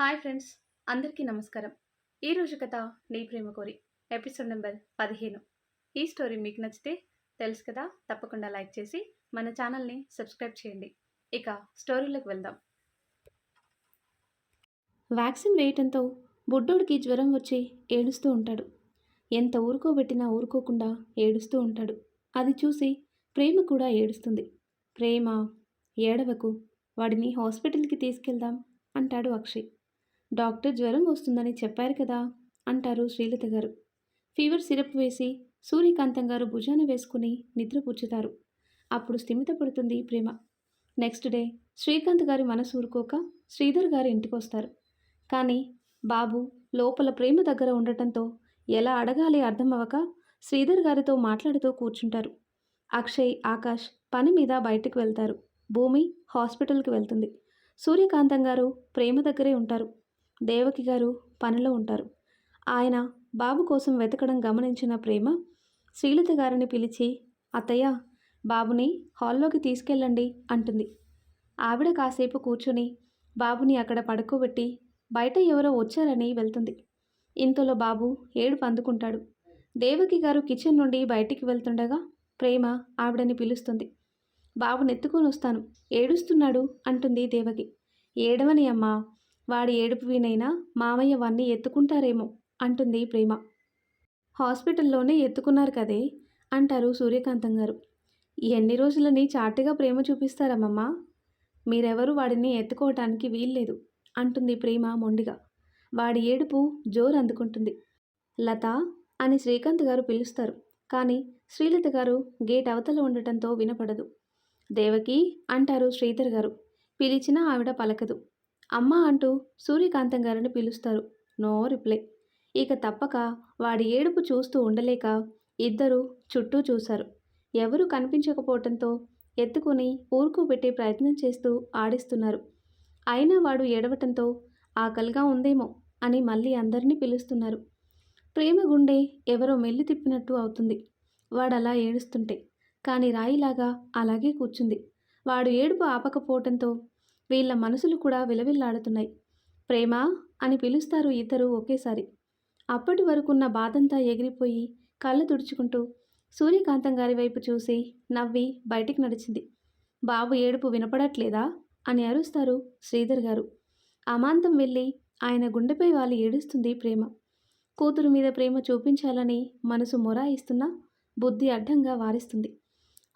Hi friends అందరికీ నమస్కారం. ఈరోజు కథ నీ ప్రేమ కోరి ఎపిసోడ్ నెంబర్ పదిహేను. ఈ స్టోరీ మీకు నచ్చితే తెలుసు కదా తప్పకుండా లైక్ చేసి మన ఛానల్ని సబ్స్క్రైబ్ చేయండి. ఇక స్టోరీలోకి వెళ్దాం. వ్యాక్సిన్ వేయటంతో బుడ్డోడికి జ్వరం వచ్చి ఏడుస్తూ ఉంటాడు. ఎంత ఊరుకోబెట్టినా ఊరుకోకుండా ఏడుస్తూ ఉంటాడు. అది చూసి ప్రేమ కూడా ఏడుస్తుంది. ప్రేమ ఏడవకు వాడిని హాస్పిటల్కి తీసుకెళ్దాం అంటాడు అక్షయ్. డాక్టర్ జ్వరం వస్తుందని చెప్పారు కదా అంటారు శ్రీలత గారు. ఫీవర్ సిరప్ వేసి సూర్యకాంతం గారు భుజాన వేసుకుని నిద్రపుచ్చుతారు. అప్పుడు స్థిమిత పడుతుంది ప్రేమ. నెక్స్ట్ డే శ్రీకాంత్ గారి మనసు ఊరుకోక శ్రీధర్ గారు ఇంటికి వస్తారు. కానీ బాబు లోపల ప్రేమ దగ్గర ఉండటంతో ఎలా అడగాలి అర్థం అవ్వక శ్రీధర్ గారితో మాట్లాడుతూ కూర్చుంటారు. అక్షయ్ ఆకాష్ పని మీద బయటకు వెళ్తారు. భూమి హాస్పిటల్కి వెళ్తుంది. సూర్యకాంతం గారు ప్రేమ దగ్గరే ఉంటారు. దేవకి గారు పనిలో ఉంటారు. ఆయన బాబు కోసం వెతకడం గమనించిన ప్రేమ శ్రీలత గారిని పిలిచి అత్తయ్య బాబుని హాల్లోకి తీసుకెళ్ళండి అంటుంది. ఆవిడ కాసేపు కూర్చుని బాబుని అక్కడ పడుకోబెట్టి బయట ఎవరో వచ్చారని వెళ్తుంది. ఇంతలో బాబు ఏడుపు అందుకుంటాడు. దేవకి గారు కిచెన్ నుండి బయటికి వెళ్తుండగా ప్రేమ ఆవిడని పిలుస్తుంది. బాబుని ఎత్తుకొని వస్తాను. ఏడుస్తున్నాడు అంటుంది దేవకి. ఏడవని అమ్మా వాడి ఏడుపు వినైనా మామయ్య వాణ్ణి ఎత్తుకుంటారేమో అంటుంది ప్రేమ. హాస్పిటల్లోనే ఎత్తుకున్నారు కదే అంటారు సూర్యకాంతం గారు. ఎన్ని రోజులని చాటుగా ప్రేమ చూపిస్తారమ్మమ్మ మీరెవరు వాడిని ఎత్తుకోవటానికి వీల్లేదు అంటుంది ప్రేమ మొండిగా. వాడి ఏడుపు జోరు అందుకుంటుంది. లత అని శ్రీకాంత్ గారు పిలుస్తారు కానీ శ్రీలత గారు గేట్ అవతల ఉండటంతో వినపడదు. దేవకి అంటారు శ్రీధర్ గారు. పిలిచినా ఆవిడ పలకదు. అమ్మ అంటూ సూర్యకాంతం గారిని పిలుస్తారు. No reply. ఇక తప్పక వాడి ఏడుపు చూస్తూ ఉండలేక ఇద్దరు చుట్టూ చూశారు. ఎవరు కనిపించకపోవటంతో ఎత్తుకుని ఊరుకోబెట్టే ప్రయత్నం చేస్తూ ఆడిస్తున్నారు. అయినా వాడు ఏడవటంతో ఆకలిగా ఉందేమో అని మళ్ళీ అందరినీ పిలుస్తున్నారు. ప్రేమ గుండె ఎవరో మెల్లి తిప్పినట్టు అవుతుంది. వాడు అలా ఏడుస్తుంటే. కానీ రాయిలాగా అలాగే కూర్చుంది. వాడు ఏడుపు ఆపకపోవటంతో వీళ్ళ మనసులు కూడా విలవిల్లాడుతున్నాయి. ప్రేమ అని పిలుస్తారు ఇద్దరు ఒకేసారి. అప్పటి వరకున్న బాధంతా ఎగిరిపోయి కళ్ళు తుడుచుకుంటూ సూర్యకాంతం గారి వైపు చూసి నవ్వి బయటికి నడిచింది. బాబు ఏడుపు వినపడట్లేదా? అని అరుస్తారు శ్రీధర్ గారు. అమాంతం వెళ్ళి ఆయన గుండెపై వాలి ఏడుస్తుంది ప్రేమ. కూతురు మీద ప్రేమ చూపించాలని మనసు మొరాయిస్తున్నా బుద్ధి అడ్డంగా వారిస్తుంది.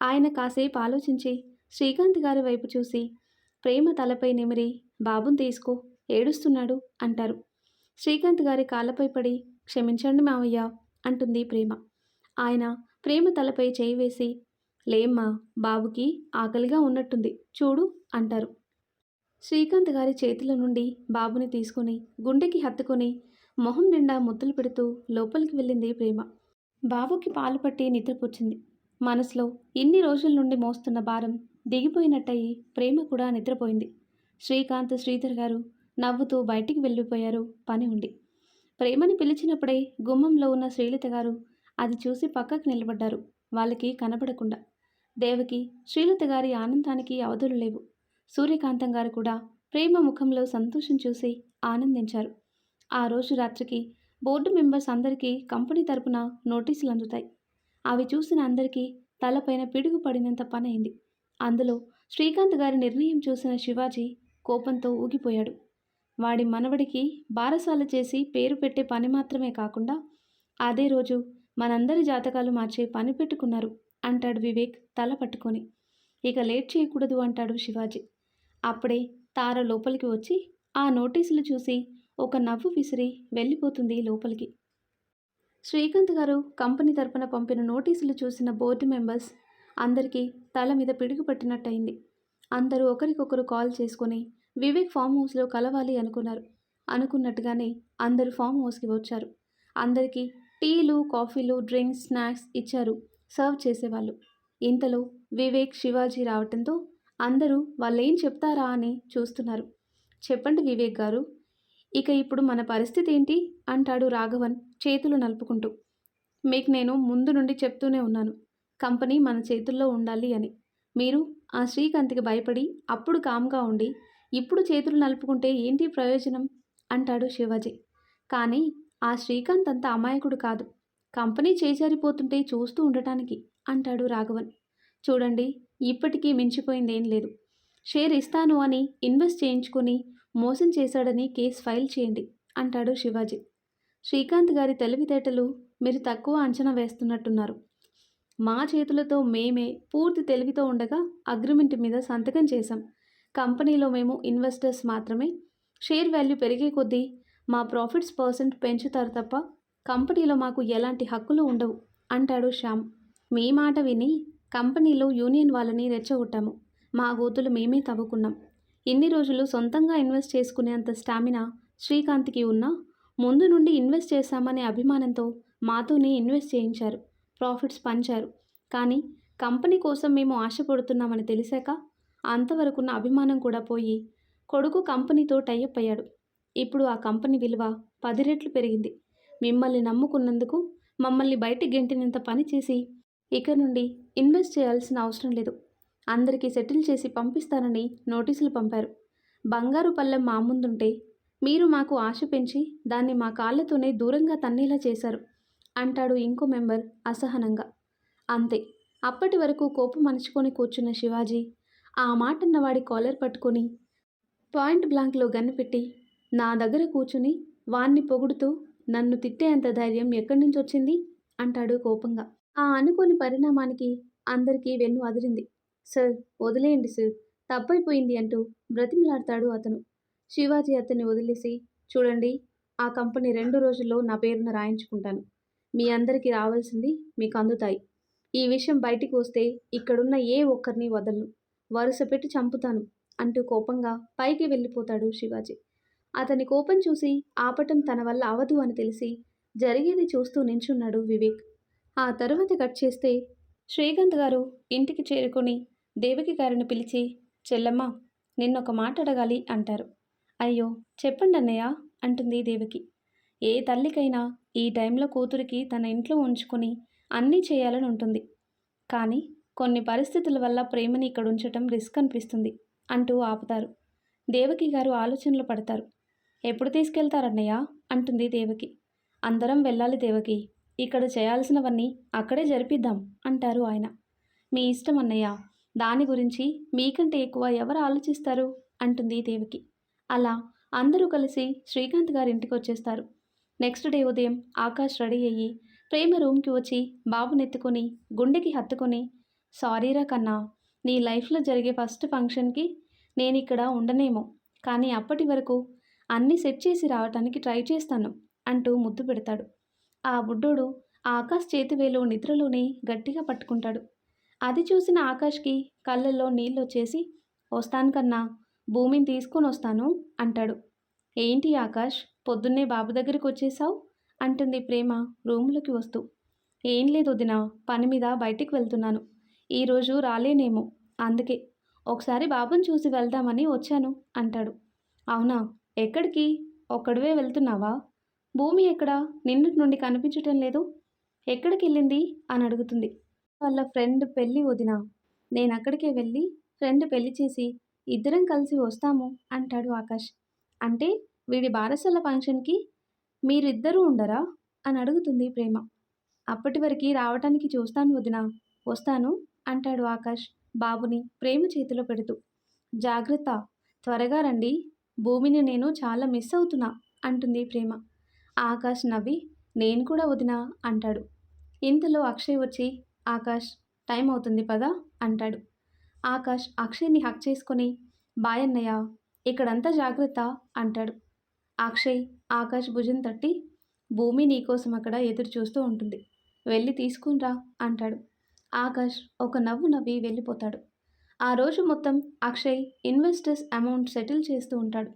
ఆయన కాసేపు ఆలోచించి శ్రీకాంత్ గారి వైపు చూసి ప్రేమ తలపై నిమిరి బాబుని తీసుకో ఏడుస్తున్నాడు అంటారు. శ్రీకాంత్ గారి కాళ్ళపై పడి క్షమించండి మావయ్య అంటుంది ప్రేమ. ఆయన ప్రేమ తలపై చేయి వేసి లేమ్మా బాబుకి ఆకలిగా ఉన్నట్టుంది చూడు అంటారు. శ్రీకాంత్ గారి చేతుల నుండి బాబుని తీసుకొని గుండెకి హత్తుకొని మొహం నిండా ముద్దులు పెడుతూ లోపలికి వెళ్ళింది ప్రేమ. బాబుకి పాలు పట్టి నిద్రపుచ్చింది. మనసులో ఇన్ని రోజుల నుండి మోస్తున్న భారం దిగిపోయినట్టయి ప్రేమ కూడా నిద్రపోయింది. శ్రీకాంత్ శ్రీధర్ గారు నవ్వుతూ బయటికి వెళ్ళిపోయారు పని ఉండి. ప్రేమని పిలిచినప్పుడే గుమ్మంలో ఉన్న శ్రీలత గారు అది చూసి పక్కకు నిలబడ్డారు. వాళ్ళకి కనబడకుండా. దేవకి శ్రీలత గారి ఆనందానికి అవధులు లేవు. సూర్యకాంతం గారు కూడా ప్రేమ ముఖంలో సంతోషం చూసి ఆనందించారు. ఆ రోజు రాత్రికి బోర్డు మెంబర్స్ అందరికీ కంపెనీ తరపున నోటీసులు అందుతాయి అవి చూసిన అందరికీ తలపైన పిడుగు పడినంత పనైంది. అందులో శ్రీకాంత్ గారి నిర్ణయం చూసిన శివాజీ కోపంతో ఊగిపోయాడు. వాడి మనవడికి బారసాల చేసి పేరు పెట్టే పని మాత్రమే కాకుండా అదే రోజు మనందరి జాతకాలు మార్చే పని పెట్టుకున్నారు అంటాడు వివేక్ తల పట్టుకొని. ఇక లేట్ చేయకూడదు అంటాడు శివాజీ. అప్పుడే తార లోపలికి వచ్చి ఆ నోటీసులు చూసి ఒక నవ్వు విసిరి వెళ్ళిపోతుంది లోపలికి. శ్రీకాంత్ గారు కంపెనీ తరపున పంపిన నోటీసులు చూసిన బోర్డు మెంబర్స్ అందరికీ తల మీద పిడుగు పట్టినట్టయింది. అందరూ ఒకరికొకరు కాల్ చేసుకొని వివేక్ ఫామ్ హౌస్లో కలవాలి అనుకున్నారు. అనుకున్నట్టుగానే అందరూ ఫామ్ హౌస్కి వచ్చారు. అందరికీ టీలు కాఫీలు డ్రింక్స్ స్నాక్స్ ఇచ్చారు. సర్వ్ చేసేవాళ్ళు. ఇంతలో వివేక్ శివాజీ రావటంతో అందరూ వాళ్ళేం చెప్తారా అని చూస్తున్నారు. చెప్పండి వివేక్ గారు. ఇక ఇప్పుడు మన పరిస్థితి ఏంటి? అంటాడు రాఘవన్ చేతులు నలుపుకుంటూ. మీకు నేను ముందు నుండి చెప్తూనే ఉన్నాను. కంపెనీ మన చేతుల్లో ఉండాలి అని. మీరు ఆ శ్రీకాంత్కి భయపడి అప్పుడు కామ్గా ఉండి ఇప్పుడు చేతులు నలుపుకుంటే ఏంటి ప్రయోజనం? అంటాడు శివాజీ. కానీ ఆ శ్రీకాంత్ అంత అమాయకుడు కాదు. కంపెనీ చేజారిపోతుంటే చూస్తూ ఉండటానికి అంటాడు రాఘవన్. చూడండి ఇప్పటికీ మించిపోయిందేం లేదు. షేర్ ఇస్తాను అని ఇన్వెస్ట్ చేయించుకొని మోసం చేశాడని కేసు ఫైల్ చేయండి అంటాడు శివాజీ. శ్రీకాంత్ గారి తెలివితేటలు మీరు తక్కువ అంచనా వేస్తున్నట్టున్నారు. మా చేతులతో మేమే పూర్తి తెలివితో ఉండగా అగ్రిమెంట్ మీద సంతకం చేశాం. కంపెనీలో మేము ఇన్వెస్టర్స్ మాత్రమే. షేర్ వాల్యూ పెరిగే కొద్దీ మా ప్రాఫిట్స్ పర్సెంట్ పెంచుతారు తప్ప కంపెనీలో మాకు ఎలాంటి హక్కులు ఉండవు అంటాడు శ్యామ్. మీ మాట విని కంపెనీలో యూనియన్ వాళ్ళని రెచ్చగొట్టాము. మా గోతులు మేమే తవ్వుకున్నాం. ఇన్ని రోజులు సొంతంగా ఇన్వెస్ట్ చేసుకునేంత స్టామినా శ్రీకాంత్కి ఉన్నా ముందు నుండి ఇన్వెస్ట్ చేశామనే అభిమానంతో మాతోనే ఇన్వెస్ట్ చేయించారు. ప్రాఫిట్స్ పంచారు. కానీ కంపెనీ కోసం మేము ఆశపడుతున్నామని తెలిసాక అంతవరకున్న అభిమానం కూడా పోయి కొడుకు కంపెనీతో టైఅప్ అయ్యాడు. ఇప్పుడు ఆ కంపెనీ విలువ పది రెట్లు పెరిగింది. మిమ్మల్ని నమ్ముకున్నందుకు మమ్మల్ని బయటికి గెంటినంత పని చేసి ఇక నుండి ఇన్వెస్ట్ చేయాల్సిన అవసరం లేదు. అందరికీ సెటిల్ చేసి పంపిస్తానని నోటీసులు పంపారు. బంగారు పళ్ళెం మా ముందుంటే మీరు మాకు ఆశ పెంచి దాన్ని మా కాళ్ళతోనే దూరంగా తన్నేలా చేశారు. అంటాడు ఇంకో మెంబర్ అసహనంగా. అంతే అప్పటి వరకు కోపం మనుచుకొని కూర్చున్న శివాజీ ఆ మాటన్న వాడి కాలర్ పట్టుకొని పాయింట్ బ్లాంక్లో గన్నుపెట్టి నా దగ్గర కూర్చుని వాణ్ణి పొగుడుతూ నన్ను తిట్టేంత ధైర్యం ఎక్కడి నుంచి వచ్చింది? అంటాడు కోపంగా. ఆ అనుకోని పరిణామానికి అందరికీ వెన్ను అదిరింది. సార్ వదిలేయండి సార్ తప్పైపోయింది అంటూ బ్రతిమలాడతాడు అతను. శివాజీ అతన్ని వదిలేసి చూడండి ఆ కంపెనీ రెండు రోజుల్లో నా పేరున రాయించుకుంటాను. మీ అందరికీ రావాల్సింది మీకు అందుతాయి. ఈ విషయం బయటికి వస్తే ఇక్కడున్న ఏ ఒక్కరిని వదలను. వరుస పెట్టి చంపుతాను అంటూ కోపంగా పైకి వెళ్ళిపోతాడు శివాజీ. అతని కోపం చూసి ఆపటం తన వల్ల అవదు అని తెలిసి జరిగేది చూస్తూ నించున్నాడు వివేక్. ఆ తరువాత కట్ చేస్తే శ్రీకాంత్ గారు ఇంటికి చేరుకొని దేవకి గారిని పిలిచి చెల్లమ్మ నిన్నొక మాట అడగాలి అంటారు. అయ్యో చెప్పండి అన్నయ్య అంటుంది దేవికి. ఏ తల్లికైనా ఈ టైంలో కూతురికి తన ఇంట్లో ఉంచుకొని అన్నీ చేయాలని ఉంటుంది. కానీ కొన్ని పరిస్థితుల వల్ల ప్రేమని ఇక్కడ ఉంచటం రిస్క్ అనిపిస్తుంది అంటూ ఆపుతారు. దేవకి గారు ఆలోచనలు పడతారు. ఎప్పుడు తీసుకెళ్తారన్నయ్య? అంటుంది దేవకి. అందరం వెళ్ళాలి దేవకి. ఇక్కడ చేయాల్సినవన్నీ అక్కడే జరిపిద్దాం అంటారు ఆయన. మీ ఇష్టం అన్నయ్య. దాని గురించి మీకంటే ఎక్కువ ఎవరు ఆలోచిస్తారు? అంటుంది దేవకి. అలా అందరూ కలిసి శ్రీకాంత్ గారి ఇంటికి వచ్చేస్తారు. నెక్స్ట్ డే ఉదయం ఆకాష్ రెడీ అయ్యి ప్రేమ రూమ్కి వచ్చి బాబునెత్తుకొని గుండెకి హత్తుకొని సారీరా కన్నా నీ లైఫ్లో జరిగే ఫస్ట్ ఫంక్షన్కి నేను ఇక్కడ ఉండనేమో కానీ అప్పటి వరకు అన్నీ సెట్ చేసి రావటానికి ట్రై చేస్తాను అంటూ ముద్దు పెడతాడు. ఆ బుడ్డోడు ఆకాష్ చేతివేలు నిద్రలోనే గట్టిగా పట్టుకుంటాడు. అది చూసిన ఆకాష్కి కళ్ళల్లో నీళ్ళు వచ్చేసి వస్తాను కన్నా భూమిని తీసుకొని వస్తాను అంటాడు. ఏంటి ఆకాష్? పొద్దున్నే బాబు దగ్గరికి వచ్చేసావు అంటుంది ప్రేమ రూమ్లోకి వస్తూ. ఏం లేదు వదిన పని మీద బయటికి వెళ్తున్నాను. ఈరోజు రాలేనేమో. అందుకే ఒకసారి బాబుని చూసి వెళ్దామని వచ్చాను అంటాడు. అవునా? ఎక్కడికి? ఒక్కడివే వెళ్తున్నావా? భూమి ఎక్కడా? నిన్నటి నుండి కనిపించటం లేదు. ఎక్కడికి వెళ్ళింది? అని అడుగుతుంది. వాళ్ళ ఫ్రెండ్ పెళ్ళి వదిన. నేను అక్కడికే వెళ్ళి ఫ్రెండ్ పెళ్ళి చేసి ఇద్దరం కలిసి వస్తాము అంటాడు ఆకాష్. అంటే వీడి బారసల ఫంక్షన్కి మీరిద్దరూ ఉండరా? అని అడుగుతుంది ప్రేమ. అప్పటి వరకు రావటానికి చూస్తాను వదిన. వస్తాను అంటాడు ఆకాష్ బాబుని ప్రేమ చేతిలో పెడుతూ. జాగ్రత్త త్వరగా రండి. భూమిని నేను చాలా మిస్ అవుతున్నా అంటుంది ప్రేమ. ఆకాష్ నవ్వి నేను కూడా వదినా అంటాడు. ఇంతలో అక్షయ్ వచ్చి ఆకాష్ టైం అవుతుంది పదా అంటాడు. ఆకాష్ అక్షయ్ని హక్ చేసుకొని బాయ్ అన్నయ్య ఇక్కడంతా జాగ్రత్త అంటాడు. అక్షయ్ ఆకాష్ భుజం తట్టి భూమి నీకోసం అక్కడ ఎదురు చూస్తూ ఉంటుంది. వెళ్ళి తీసుకునిరా అంటాడు. ఆకాష్ ఒక నవ్వు నవ్వి వెళ్ళిపోతాడు. ఆ రోజు మొత్తం అక్షయ్ ఇన్వెస్టర్స్ అమౌంట్ సెటిల్ చేస్తూ ఉంటాడు.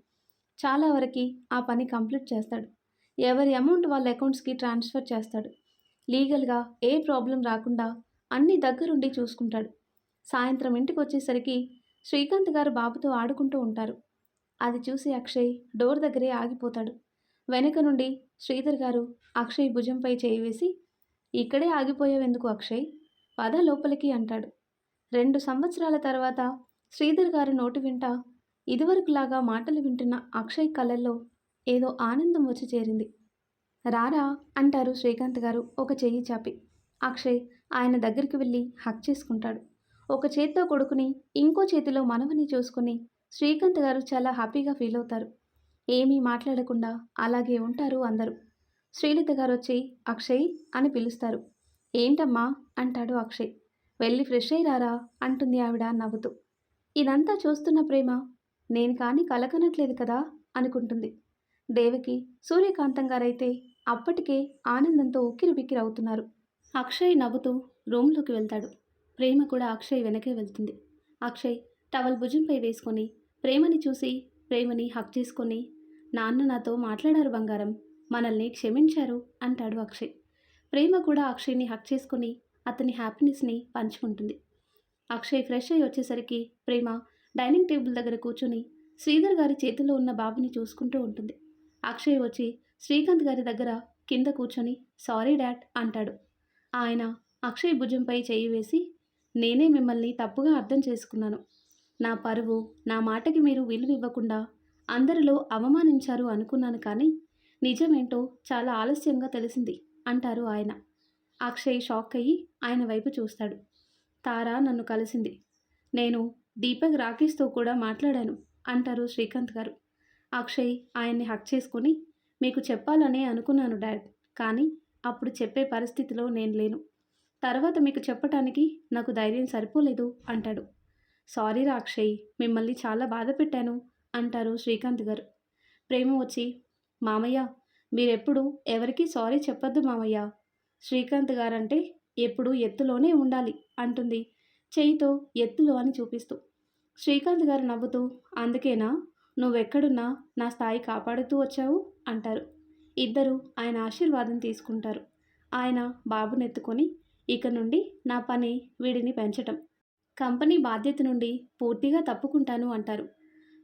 చాలా వరకు ఆ పని కంప్లీట్ చేస్తాడు. ఎవరి అమౌంట్ వాళ్ళ అకౌంట్స్కి ట్రాన్స్ఫర్ చేస్తాడు. లీగల్గా ఏ ప్రాబ్లం రాకుండా అన్ని దగ్గరుండి చూసుకుంటాడు. సాయంత్రం ఇంటికి వచ్చేసరికి శ్రీకాంత్ గారు బాబుతో ఆడుకుంటూ ఉంటారు. అది చూసి అక్షయ్ డోర్ దగ్గరే ఆగిపోతాడు. వెనక నుండి శ్రీధర్ గారు అక్షయ్ భుజంపై చేయి వేసి ఇక్కడే ఆగిపోయావెందుకు అక్షయ్? పద లోపలికి అంటాడు. రెండు సంవత్సరాల తర్వాత శ్రీధర్ గారి నోటి వెంట ఇదివరకులాగా మాటలు వింటున్న అక్షయ్ కళ్ళల్లో ఏదో ఆనందం వచ్చి చేరింది. రారా అంటారు శ్రీకాంత్ గారు ఒక చెయ్యి చాపి. అక్షయ్ ఆయన దగ్గరికి వెళ్ళి హక్ చేసుకుంటాడు. ఒక చేత్తో కొడుకుని ఇంకో చేతిలో మనవని చూసుకుని శ్రీకాంత్ గారు చాలా హ్యాపీగా ఫీల్ అవుతారు. ఏమీ మాట్లాడకుండా అలాగే ఉంటారు అందరూ. శ్రీలత గారు వచ్చి అక్షయ్ అని పిలుస్తారు. ఏంటమ్మా? అంటాడు అక్షయ్. వెళ్ళి ఫ్రెష్ అయ్యి రారా? అంటుంది ఆవిడ నవ్వుతూ. ఇదంతా చూస్తున్న ప్రేమ. నేను కానీ కలకనట్లేదు కదా? అనుకుంటుంది. దేవకి సూర్యకాంతం గారైతే అప్పటికే ఆనందంతో ఉక్కిరి బిక్కిరి అవుతున్నారు. అక్షయ్ నవ్వుతూ రూమ్లోకి వెళ్తాడు. ప్రేమ కూడా అక్షయ్ వెనకే వెళ్తుంది. అక్షయ్ టవల్ భుజంపై వేసుకొని ప్రేమని చూసి ప్రేమని హక్ చేసుకొని నాన్న నాతో మాట్లాడారు బంగారం మనల్ని క్షమించారు అంటాడు అక్షయ్. ప్రేమ కూడా అక్షయ్ని హక్ చేసుకుని అతని హ్యాపీనెస్ని పంచుకుంటుంది. అక్షయ్ ఫ్రెష్ అయ్యి వచ్చేసరికి ప్రేమ డైనింగ్ టేబుల్ దగ్గర కూర్చుని శ్రీధర్ గారి చేతిలో ఉన్న బాబుని చూసుకుంటూ ఉంటుంది. అక్షయ్ వచ్చి శ్రీకాంత్ గారి దగ్గర కింద కూర్చొని సారీ డాడ్ అంటాడు. ఆయన అక్షయ్ భుజంపై చేయి వేసి నేనే మిమ్మల్ని తప్పుగా అర్థం చేసుకున్నాను. నా పరువు నా మాటకి మీరు విలువ ఇవ్వకుండా అందరిలో అవమానించారు అనుకున్నాను కానీ నిజమేంటో చాలా ఆలస్యంగా తెలిసింది అంటారు ఆయన. అక్షయ్ షాక్ అయ్యి ఆయన వైపు చూస్తాడు. తారా నన్ను కలిసింది. నేను దీపక్ రాకేష్తో కూడా మాట్లాడాను అంటారు శ్రీకాంత్ గారు. అక్షయ్ ఆయన్ని హక్ చేసుకుని మీకు చెప్పాలనే అనుకున్నాను డాడ్ కానీ అప్పుడు చెప్పే పరిస్థితిలో నేను లేను. తర్వాత మీకు చెప్పటానికి నాకు ధైర్యం సరిపోలేదు అంటాడు. సారీ రా మిమ్మల్ని చాలా బాధ పెట్టాను అంటారు శ్రీకాంత్ గారు. ప్రేమ వచ్చి మామయ్య మీరెప్పుడు ఎవరికీ సారీ చెప్పొద్దు మామయ్య. శ్రీకాంత్ గారంటే ఎప్పుడు ఎత్తులోనే ఉండాలి అంటుంది చేయితో ఎత్తులో అని చూపిస్తూ. శ్రీకాంత్ గారు నవ్వుతూ అందుకేనా? నువ్వెక్కడున్నా నా స్థాయి కాపాడుతూ వచ్చావు? అంటారు. ఇద్దరు ఆయన ఆశీర్వాదం తీసుకుంటారు. ఆయన బాబునెత్తుకొని ఇక నుండి నా పని వీడిని పెంచటం. కంపెనీ బాధ్యత నుండి పూర్తిగా తప్పుకుంటాను అంటారు.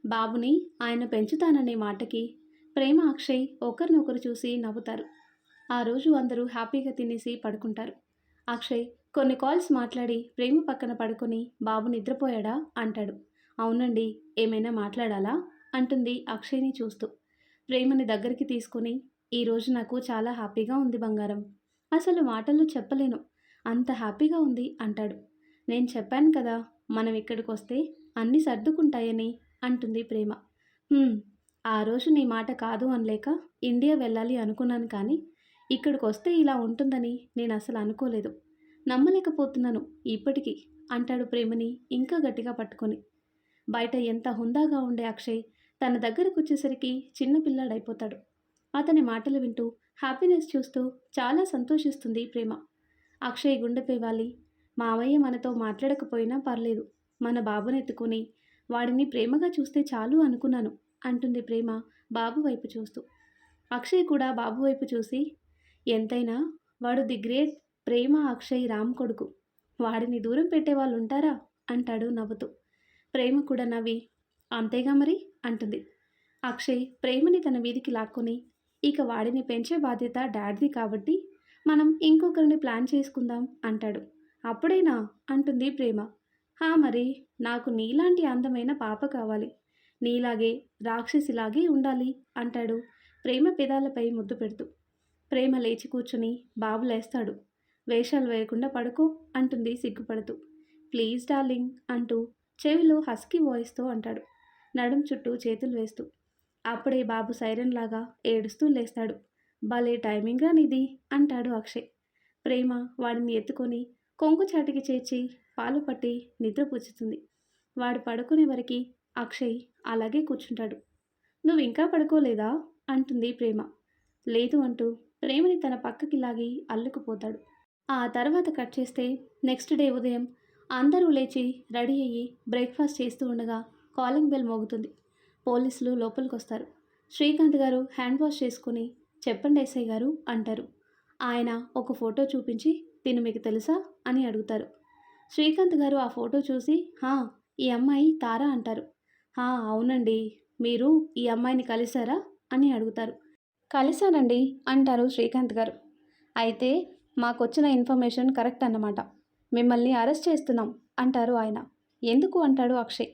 బాబుని ఆయన పెంచుతాననే మాటకి ప్రేమ అక్షయ్ ఒకరినొకరు చూసి నవ్వుతారు. ఆ రోజు అందరూ హ్యాపీగా తినేసి పడుకుంటారు. అక్షయ్ కొన్ని కాల్స్ మాట్లాడి ప్రేమ పక్కన పడుకొని బాబు నిద్రపోయాడా? అంటాడు. అవునండి ఏమైనా మాట్లాడాలా? అంటుంది అక్షయ్ని చూస్తూ. ప్రేమని దగ్గరికి తీసుకొని ఈరోజు నాకు చాలా హ్యాపీగా ఉంది బంగారం. అసలు మాటల్లో చెప్పలేను. అంత హ్యాపీగా ఉంది అంటాడు. నేను చెప్పాను కదా మనం ఇక్కడికి వస్తే అన్నీ సర్దుకుంటాయని అంటుంది ప్రేమ. ఆ రోజు నీ మాట కాదు అనలేక ఇండియా వెళ్ళాలి అనుకున్నాను కానీ ఇక్కడికి వస్తే ఇలా ఉంటుందని నేను అసలు అనుకోలేదు. నమ్మలేకపోతున్నాను ఇప్పటికీ అంటాడు ప్రేమని ఇంకా గట్టిగా పట్టుకొని. బయట ఎంత హుందాగా ఉండే అక్షయ్ తన దగ్గరకు వచ్చేసరికి చిన్నపిల్లాడైపోతాడు అతని మాటలు వింటూ హ్యాపీనెస్ చూస్తూ చాలా సంతోషిస్తుంది ప్రేమ. అక్షయ్ గుండెపై వాలి మావయ్య మనతో మాట్లాడకపోయినా పర్లేదు. మన బాబునెత్తుకొని వాడిని ప్రేమగా చూస్తే చాలు అనుకున్నాను అంటుంది ప్రేమ బాబు వైపు చూస్తూ. అక్షయ్ కూడా బాబు వైపు చూసి ఎంతైనా వాడు ది గ్రేట్ ప్రేమ అక్షయ్ రామ్ కొడుకు. వాడిని దూరం పెట్టే వాళ్ళు ఉంటారా అంటాడు నవ్వుతూ. ప్రేమ కూడా నవ్వి అంతేగా మరి? అంటుంది. అక్షయ్ ప్రేమని తన వీధికి లాక్కొని ఇక వాడిని పెంచే బాధ్యత డాడ్ది కాబట్టి మనం ఇంకొకరిని ప్లాన్ చేసుకుందాం అంటాడు. అప్పుడేనా? అంటుంది ప్రేమ. హా మరి నాకు నీలాంటి అందమైన పాప కావాలి. నీలాగే రాక్షసిలాగే ఉండాలి అంటాడు. ప్రేమ పెదాలపై ముద్దు పెడుతూ. ప్రేమ లేచి కూర్చుని బాబు లేస్తాడు. వేషాలు వేయకుండా పడుకో అంటుంది సిగ్గుపడుతూ. ప్లీజ్ డార్లింగ్ అంటూ చెవిలో హస్కీ వాయిస్తో అంటాడు. నడుం చుట్టూ చేతులు వేస్తూ. అప్పుడే బాబు సైరన్ లాగా ఏడుస్తూ లేస్తాడు. భలే టైమింగ్ రా నీది అంటాడు అక్షయ్. ప్రేమ వాడిని ఎత్తుకొని కొంగు చాటికి చేర్చి పాలు పట్టి నిద్రపుచ్చుతుంది వాడు పడుకునే వరకు అక్షయ్ అలాగే కూర్చుంటాడు. నువ్వు ఇంకా పడుకోలేదా? అంటుంది ప్రేమ. లేదు అంటూ ప్రేమని తన పక్కకి లాగి అల్లుకుపోతాడు. ఆ తర్వాత కట్ చేస్తే నెక్స్ట్ డే ఉదయం అందరూ లేచి రెడీ అయ్యి బ్రేక్ఫాస్ట్ చేస్తూ ఉండగా కాలింగ్ బెల్ మోగుతుంది. పోలీసులు లోపలికి వస్తారు శ్రీకాంత్ గారు హ్యాండ్ వాష్ చేసుకుని చెప్పండి ఎస్ఐ గారు అంటారు. ఆయన ఒక ఫోటో చూపించి నేను మీకు తెలుసా? అని అడుగుతారు. శ్రీకాంత్ గారు ఆ ఫోటో చూసి హా ఈ అమ్మాయి తారా అంటారు. హా అవునండి. మీరు ఈ అమ్మాయిని కలిశారా? అని అడుగుతారు. కలిశానండి అంటారు శ్రీకాంత్ గారు. అయితే మాకొచ్చిన ఇన్ఫర్మేషన్ కరెక్ట్ అన్నమాట. మిమ్మల్ని అరెస్ట్ చేస్తున్నాం అంటారు ఆయన. ఎందుకు? అంటాడు అక్షయ్.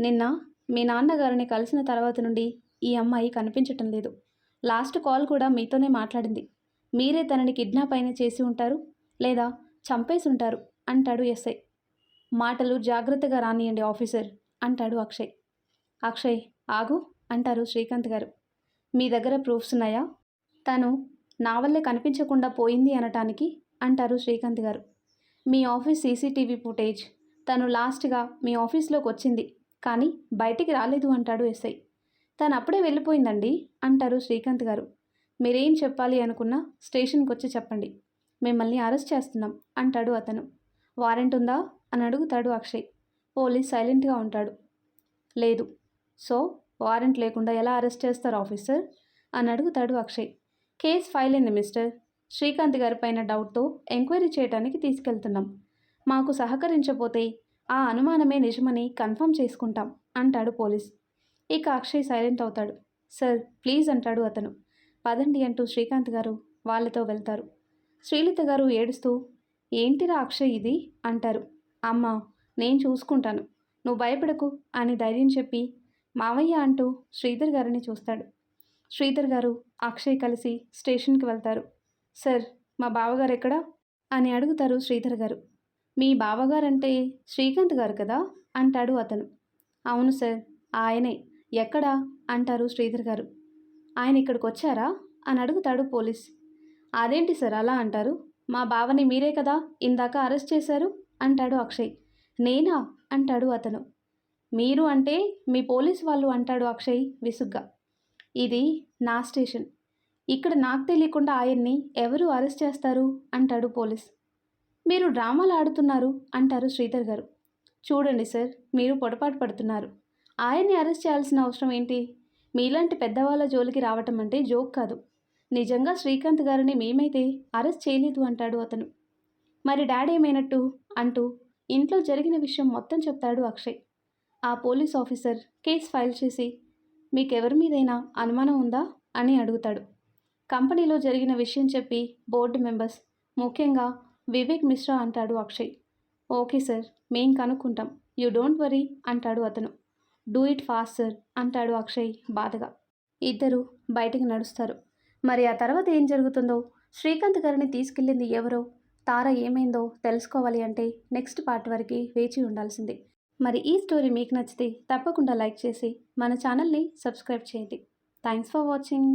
నిన్న మీ నాన్నగారిని కలిసిన తర్వాత నుండి ఈ అమ్మాయి కనిపించటం లేదు. లాస్ట్ కాల్ కూడా మీతోనే మాట్లాడింది. మీరే తనని కిడ్నాప్ అయిన చేసి ఉంటారు. లేదా చంపేసి ఉంటారు అంటాడు ఎస్ఐ. మాటలు జాగ్రత్తగా రానియండి ఆఫీసర్ అంటాడు అక్షయ్. అక్షయ్ ఆగు అంటారు శ్రీకాంత్ గారు. మీ దగ్గర ప్రూఫ్స్ ఉన్నాయా? తను నా వల్లే కనిపించకుండా పోయింది అనటానికి అంటారు శ్రీకాంత్ గారు. మీ ఆఫీస్ సీసీటీవీ ఫుటేజ్ తను లాస్ట్గా మీ ఆఫీస్లోకి వచ్చింది కానీ బయటికి రాలేదు అంటాడు ఎస్ఐ. తను అప్పుడే వెళ్ళిపోయిందండి అంటారు శ్రీకాంత్ గారు. మీరేం చెప్పాలి అనుకున్నా స్టేషన్కి వచ్చి చెప్పండి. మిమ్మల్ని అరెస్ట్ చేస్తున్నాం అంటాడు అతను. వారెంట్ ఉందా? అని అడుగుతాడు అక్షయ్. పోలీస్ సైలెంట్గా ఉంటాడు. లేదు. సో వారెంట్ లేకుండా ఎలా అరెస్ట్ చేస్తారు ఆఫీసర్? అని అడుగుతాడు అక్షయ్. కేస్ ఫైల్ అయింది మిస్టర్. శ్రీకాంత్ గారి పైన డౌట్తో ఎంక్వైరీ చేయడానికి తీసుకెళ్తున్నాం. మాకు సహకరించపోతే ఆ అనుమానమే నిజమని కన్ఫర్మ్ చేసుకుంటాం అంటాడు పోలీస్. ఇక అక్షయ్ సైలెంట్ అవుతాడు. సార్ ప్లీజ్ అంటాడు అతను. పదండి అంటూ శ్రీకాంత్ గారు వాళ్ళతో వెళ్తారు. శ్రీలత గారు ఏడుస్తూ ఏంటిరా అక్షయ్ ఇది? అంటారు. అమ్మ నేను చూసుకుంటాను. నువ్వు భయపడకు అని ధైర్యం చెప్పి మావయ్య అంటూ శ్రీధర్ గారిని చూస్తాడు. శ్రీధర్ గారు అక్షయ్ కలిసి స్టేషన్కి వెళ్తారు. సార్ మా బావగారు ఎక్కడా? అని అడుగుతారు శ్రీధర్ గారు. మీ బావగారంటే శ్రీకాంత్ గారు కదా? అంటాడు అతను. అవును సార్ ఆయనే. ఎక్కడా? అంటారు శ్రీధర్ గారు. ఆయన ఇక్కడికి వచ్చారా అని అడుగుతాడు పోలీస్. అదేంటి సార్ అలా అంటారు? మా బావని మీరే కదా ఇందాక అరెస్ట్ చేశారు? అంటాడు అక్షయ్. నేనా? అంటాడు అతను. మీరు అంటే మీ పోలీస్ వాళ్ళు అంటాడు అక్షయ్ విసుగ్గా. ఇది నా స్టేషన్. ఇక్కడ నాకు తెలియకుండా ఆయన్ని ఎవరు అరెస్ట్ చేస్తారు? అంటాడు పోలీస్. మీరు డ్రామాలు ఆడుతున్నారు అంటారు శ్రీధర్ గారు. చూడండి సార్ మీరు పొరపాటు పడుతున్నారు. ఆయన్ని అరెస్ట్ చేయాల్సిన అవసరం ఏంటి? మీలాంటి పెద్దవాళ్ళ జోలికి రావటం అంటే జోక్ కాదు. నిజంగా శ్రీకాంత్ గారిని మేమైతే అరెస్ట్ చేయలేదు అంటాడు అతను. మరి డాడీ ఏమైనట్టు? అంటూ ఇంట్లో జరిగిన విషయం మొత్తం చెప్తాడు అక్షయ్. ఆ పోలీస్ ఆఫీసర్ కేసు ఫైల్ చేసి మీకెవరి మీదైనా అనుమానం ఉందా? అని అడుగుతాడు. కంపెనీలో జరిగిన విషయం చెప్పి బోర్డు మెంబర్స్ ముఖ్యంగా వివేక్ మిశ్రా అంటాడు అక్షయ్. ఓకే సార్ మేం కనుక్కుంటాం. యూ డోంట్ వరీ అంటాడు అతను. డూ ఇట్ ఫాస్ట్ సార్ అంటాడు అక్షయ్ బాధగా. ఇద్దరు బయటికి నడుస్తారు. మరి ఆ తర్వాత ఏం జరుగుతుందో? శ్రీకాంత్ గారిని తీసుకెళ్ళింది ఎవరో? తార ఏమైందో తెలుసుకోవాలి అంటే నెక్స్ట్ పార్ట్ వరకు వేచి ఉండాల్సిందే. మరి ఈ స్టోరీ మీకు నచ్చితే తప్పకుండా లైక్ చేసి మన ఛానల్ని సబ్స్క్రైబ్ చేయండి. Thanks for watching.